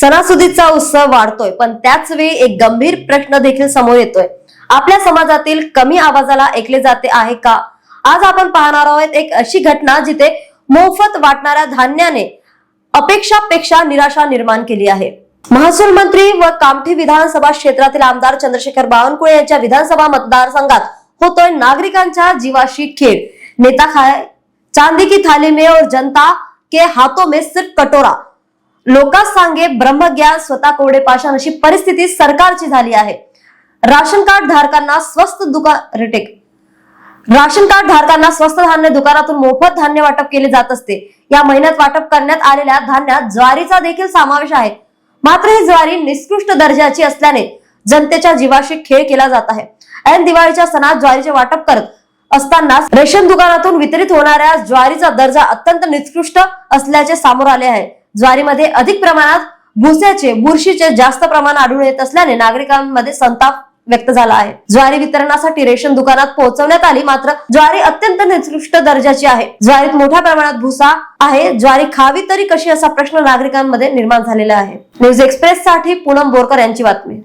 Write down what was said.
सणासुदीचा उत्सव वाढतोय पण त्याच वेळी एक गंभीर प्रश्न देखील समोर येतोय. आपल्या समाजातील कमी आवाजाला ऐकले जाते आहे का? आज आपण पाहणार आहोत एक अशी घटना जिथे मोफत वाटणाऱ्या धान्याने अपेक्षापेक्षा निराशा निर्माण केली आहे. महसूल मंत्री व कामठी विधानसभा क्षेत्रातील आमदार चंद्रशेखर बावनकुळे यांच्या विधानसभा मतदारसंघात होतोय नागरिकांच्या जीवाशी खेळ. नेता खाय चांदी की थाली में और जनता के हाथों में सिर्फ कटोरा. लोकांस सांगे ब्रह्मज्ञान स्वतः कोरडे पाषाण अशी परिस्थिती सरकारची झाली आहे. राशन कार्ड धारकांना स्वस्त दुकान रिटेक राशन कार्ड धारकांना स्वस्त धान्य दुकानातून मोफत धान्य वाटप केले जात असते. या महिन्यात वाटप करण्यात आलेल्या धान्यात ज्वारीचा देखील समावेश आहे. मात्र ही ज्वारी निकृष्ट दर्जाची असल्याने जनतेच्या जीवाशी खेळ केला जात आहे. ऐन दिवाळीच्या सणात ज्वारीचे वाटप करत असताना रेशन दुकानातून वितरित होणाऱ्या ज्वारीचा दर्जा अत्यंत निकृष्ट असल्याचे समोर आले आहे. ज्वारीमध्ये अधिक प्रमाणात भुस्याचे बुरशीचे जास्त प्रमाण आढळून येत असल्याने नागरिकांमध्ये संताप व्यक्त झाला आहे. ज्वारी वितरणासाठी रेशन दुकानात पोहोचवण्यात आली मात्र ज्वारी अत्यंत निकृष्ट दर्जाची आहे. ज्वारीत मोठ्या प्रमाणात भुसा आहे. ज्वारी खावी तरी कशी असा प्रश्न नागरिकांमध्ये निर्माण झालेला आहे. न्यूज एक्सप्रेस साठी पूनम बोरकर यांची बातमी.